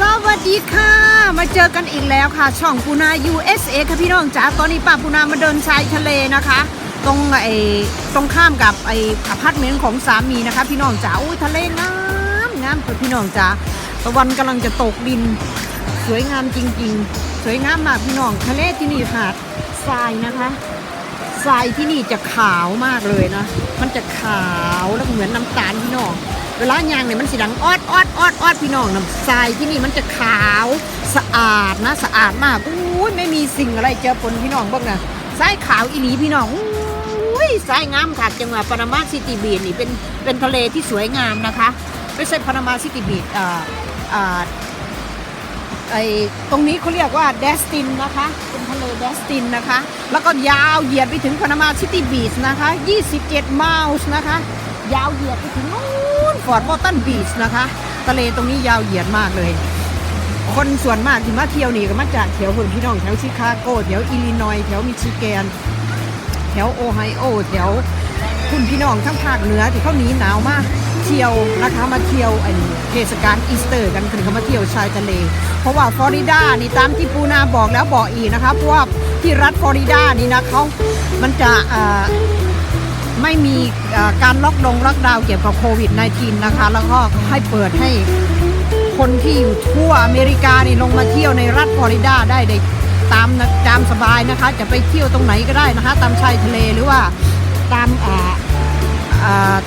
สวัสดีค่ะ มาเจอกันอีกแล้วค่ะ ช่องปูนา USA ค่ะพี่น้องจ๋าตอนนี้ป้าปูนามาเดินชายทะเลนะคะ ตรงไอ้ตรงข้ามกับไอ้อพาร์ตเมนต์ของสามีนะคะ พี่น้องจ๋าอุ้ยทะเลงามงามค่ะพี่น้องจ๋าตะวันกำลังจะตกดิน สวยงามจริง ๆ สวยงามมากพี่น้องทะเลที่นี่หาดทรายนะคะทรายที่นี่จะขาวมากเลยนะ มันจะขาวแล้วเหมือนน้ำตาลพี่น้อง เวลายางเนี่ยมันสีดังออดออดออดออดพี่น้องน้ำทรายที่นี่มันจะขาวสะอาดนะสะอาดมากอุ้ยไม่มีสิ่งอะไรเจอปนพี่น้องบ้างนะทรายขาวอีหลีพี่น้องอุ้ยทรายงามค่ะจังหวัดปานามาซิตี้บีชนี่เป็นเป็นทะเลที่สวยงามนะคะไม่ใช่ปานามาซิตี้บีชอ่าอ่าไอตรงนี้เขาเรียกว่าเดสตินนะคะเป็นทะเลเดสตินนะคะ แล้วก็ยาวเหยียดไปถึงปานามาซิตี้บีชนะคะ 27 ไมล์นะคะ ยาวเหยียดไปถึงนู้น ฟอร์ดวอตันบีชนะคะทะเลตรงนี้ยาวเหยียดมากเลย คนส่วนมากที่มาเที่ยวนี่ก็มาจากแถวคนพี่น้องแถวชิคาโกแถวอิลลินอยส์แถวมิชิแกน แถวโอไฮโอแถวคุณพี่น้องทั้งภาคเหนือที่เขาหนีหนาวมากเที่ยวนะคะมาเที่ยวไอ้เทศกาลอีสเตอร์กันคือเขามาเที่ยวชายทะเล เพราะว่าฟลอริดานี่ตามที่ปูนาบอกแล้วบอกอีกนะคะเพราะว่าที่รัฐฟลอริดานี่นะเขามันจะอ่า ไม่มีการล็อกดงล็อกดาวเกี่ยวกับโควิด -19 นะคะ แล้วก็ให้เปิดให้คนที่อยู่ทั่วอเมริกานี่ลงมาเที่ยวในรัฐฟลอริดาได้ได้ตามตามสบายนะคะ จะไปเที่ยวตรงไหนก็ได้นะคะ ตามชายทะเลหรือว่าตาม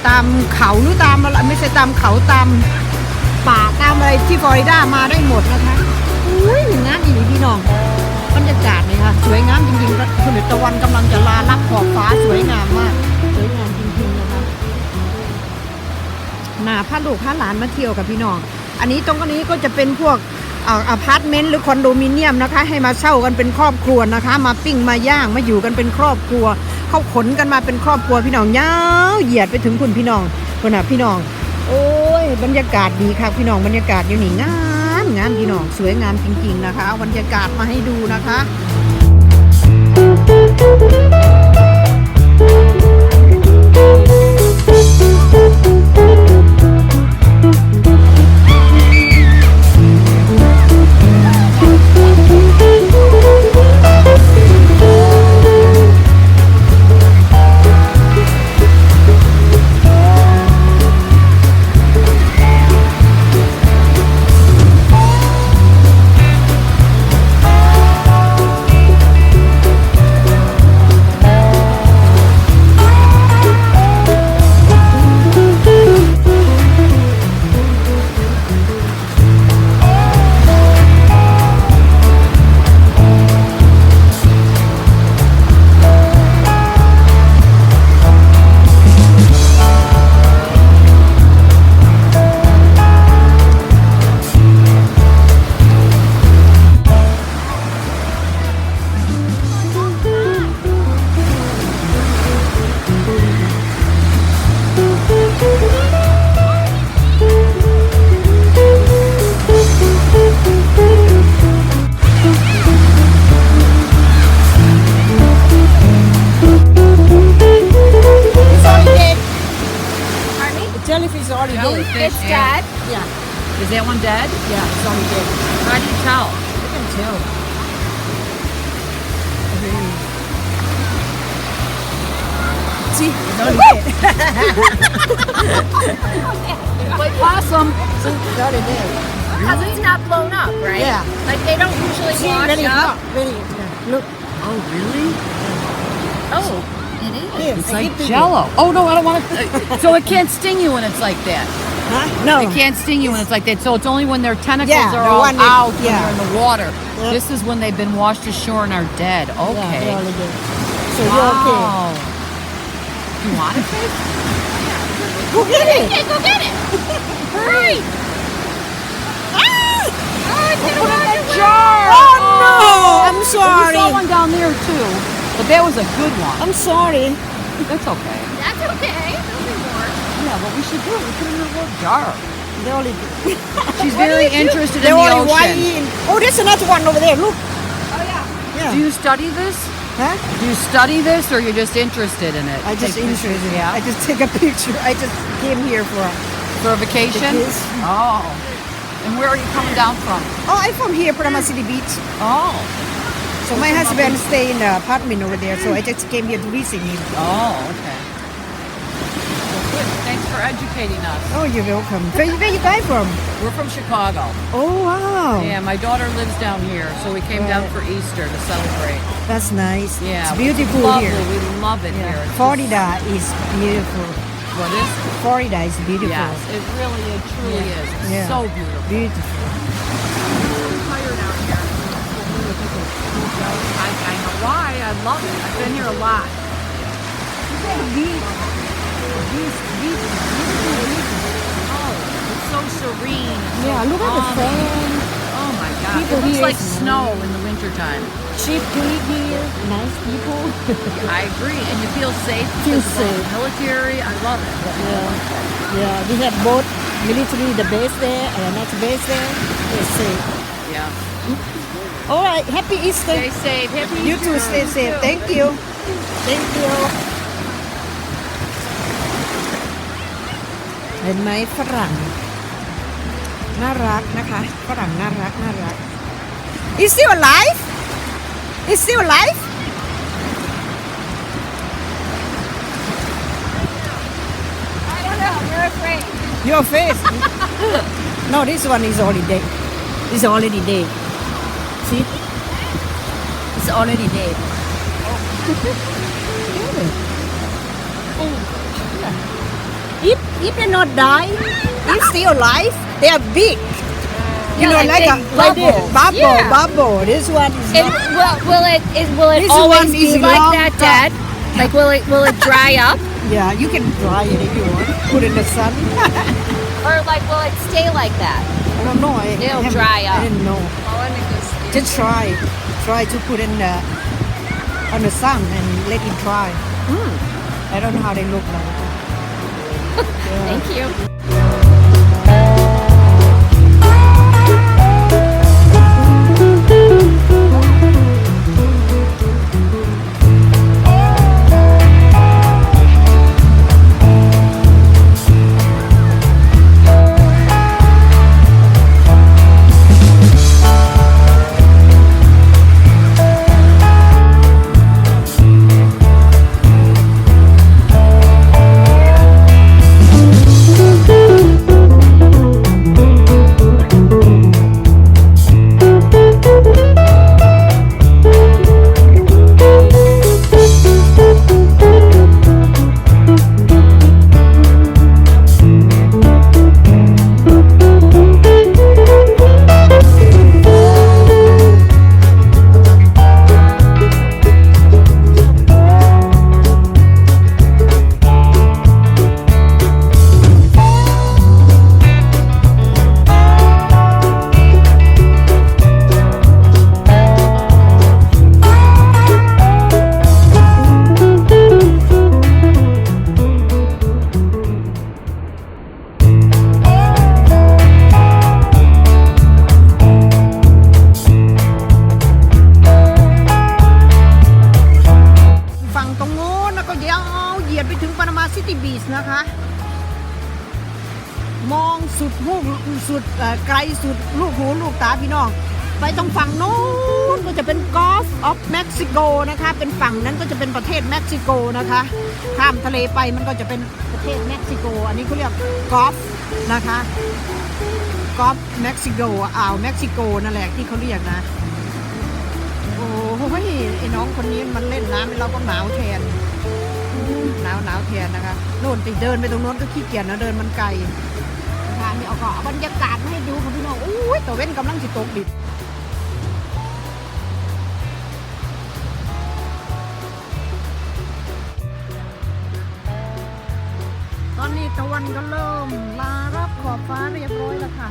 ตามเขาหรือตามไม่ใช่ตามเขาตามป่าตามอะไรที่ฟลอริดามาได้หมดนะคะอุ้ยงามอีหลีพี่น้องบรรยากาศเลยค่ะสวยงามจริงๆคุณตะวันกำลังจะลาลับขอบฟ้าสวยงามมาก นาพาลูกพาหลานมาเที่ยวกับพี่น้อง อันนี้ตรงนี้ก็จะเป็นพวกอพาร์ตเมนต์หรือคอนโดมิเนียมนะคะ ให้มาเช่ากันเป็นครอบครัวนะคะ มาปิ้งมาย่างมาอยู่กันเป็นครอบครัว เขาขนกันมาเป็นครอบครัวพี่น้องยาวเหยียดไปถึงคุณพี่น้องคนน่ะพี่น้อง โอ้ยบรรยากาศดีค่ะพี่น้องบรรยากาศอยู่นี่งามงามพี่น้องสวยงามจริง ๆนะคะ บรรยากาศมาให้ดูนะคะ is already dead. It's dead. Yeah, Is that one dead? yeah, it's already dead. How do you tell? You can tell. See, it's already dead. Like possum. See, it's already dead. Because it's not blown up, right? Yeah. Like they don't usually See, wash really up. hot, really. Yeah. Look, Oh, really? Oh, it is. It's I like give to jello. Oh, no, I don't want to. so it can't sting you when it's like that. Huh? No. It can't sting you when it's like that. So it's only when their tentacles Yeah, are the all one that- out when yeah. they're in the water. Yep. This is when they've been washed ashore and are dead. Yeah, Okay. they're dead. So you're okay. wow. You want to taste? Go get it. Okay, go get it. Hurry. Ah! Oh, it's. Jar. Oh, no! I'm sorry. saw one down there too, but that was a good one. I'm sorry. That's okay. That's okay. There'll be more. Yeah, what we should do, we put it in a little jar. They're only, She's very interested in they're the only ocean. in- Oh, there's another one over there. Look. Oh yeah. Yeah. Do you study this? huh? Do you study this, or you're just interested in it? I just Take pictures, interested. Yeah. I just take a picture. I just came here for. for a vacation. kids. Oh, And where are you coming down from? Oh I'm from here Panama City Beach Oh. So my husband stay in the apartment over there so I just came here to visit him Oh, okay. Well, good. Thanks for educating us. Oh you're welcome where, where you guys from We're from Chicago. Oh wow Yeah, my daughter lives down here, so we came down for Easter to celebrate. That's nice Yeah. it's beautiful lovely. here We love it here. It's Florida is beautiful What is? Florida is beautiful Yes, it really, it truly is. It's Yeah. so beautiful. beautiful tired out here. I, I know why. I love it. I've been here a lot. Oh, it's so serene. It's so Yeah, look at the sand. Oh my God. People it looks like snow in the wintertime. cheap pig here, nice people. I agree. And you feel safe. Feel because of all the safe. Military. I love it. yeah, yeah. We have both military, the base there, and next base there. It's safe. Yeah. All right, happy Easter. Stay safe. Happy You too, stay safe. Thank you. Thank you. เห็นไหมฝรั่ง น่ารักนะคะ ฝรั่งน่ารัก น่ารัก Is still alive? Is still alive? I don't know. We're afraid. Your face. no, this one is already dead. It's already dead. See? It's already dead. if if they're not die, if still alive, they are big. You know, like a like this. bubble, Yeah. bubble. This one is It, not. will, will it is, will it This always be like that. Dad? Like will it will it dry up Yeah, you can dry it if you want. Put it in the sun. or like will it stay like that? I don't know. I It'll haven't- dry up. I didn't know. Oh, I think this. Just try, try to put in the on the sun and let it dry. Hmm. I don't know how they look like. Thank you. ไปถึงปานามาซิตี้บีชนะคะ มองสุดหูกสุดไกลสุดลูกหูลูกตาพี่น้อง ไปตรงฝั่งโน้นก็จะเป็นกอล์ฟออฟเม็กซิโกนะคะ เป็นฝั่งนั้นก็จะเป็นประเทศเม็กซิโกนะคะข้ามทะเลไปมันก็จะเป็นประเทศเม็กซิโก อันนี้เขาเรียกกอล์ฟนะคะกอล์ฟเม็กซิโกอ่าวเม็กซิโกนั่นแหละที่เขาเรียกนะโอ้โหไอ้น้องคนนี้มันเล่นน้ำเราก็หนาวแทน หนาวหนาวแทนนะคะโน่นไปเดินไปตรงโน้นก็ขี้เกียจนะเดินมันไกลทางนี้เอาก็เอาบรรยากาศมาให้ดูค่ะพี่น้องอุ้ยตะเว้นกำลังสิตกดิบตอนนี้ตะวันก็เริ่มลารับขอบฟ้าเรียบร้อยแล้วค่ะ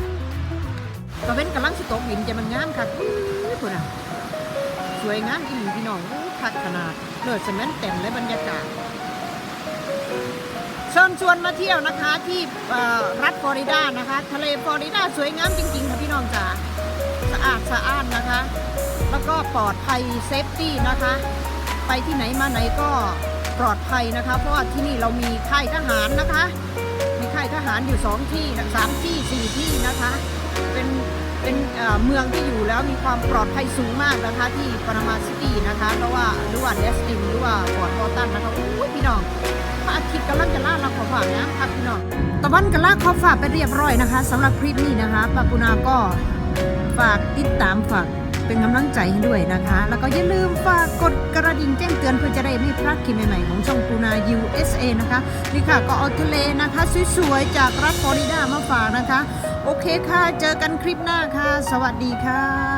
ตะเว้นกำลังสิตกดินจะมันงามค่ะอุ้ยคุณอะสวยงามอีหลีพี่น้องคักขนาดเลิศสแมนเต็มเลยบรรยากาศ ชิญชวนมาเที่ยวนะคะที่รัฐฟลอริดานะคะ ทะเลฟลอริดาสวยงามจริงๆค่ะพี่น้องจ๋าสะอาดสะอ้านนะคะ แล้วก็ปลอดภัยเซฟตี้นะคะ ไปที่ไหนมาไหนก็ปลอดภัยนะคะ เพราะว่าที่นี่เรามีค่ายทหารนะคะ มีค่ายทหารอยู่สองที่สามที่สี่ที่ เป็นเมืองที่อยู่แล้วมีความปลอดภัยสูงมากนะคะที่ปานามาซิตี้นะคะเพราะว่าหรือว่าเดสตินหรือว่าบอร์ตวอตันนะคะอุ้ยพี่น้องพระอาทิตย์กำลังจะล่าเราขอฝากนะครับพี่น้องตะวันกำลากขอฝากไปเรียบร้อยนะคะสำหรับคลิปนี้นะคะปาปูนาก็ฝากติดตามฝาก เป็นกำลังใจให้ด้วยนะคะ แล้วก็อย่าลืมฝากกดกระดิ่งแจ้งเตือนเพื่อจะได้ไม่พลาดคลิปใหม่ๆของช่องปูนา USA นะคะนี่ค่ะก็เอาทะเลนะคะสวยๆจากรัฐฟลอริดามาฝากนะคะ โอเคค่ะ เจอกันคลิปหน้าค่ะ สวัสดีค่ะ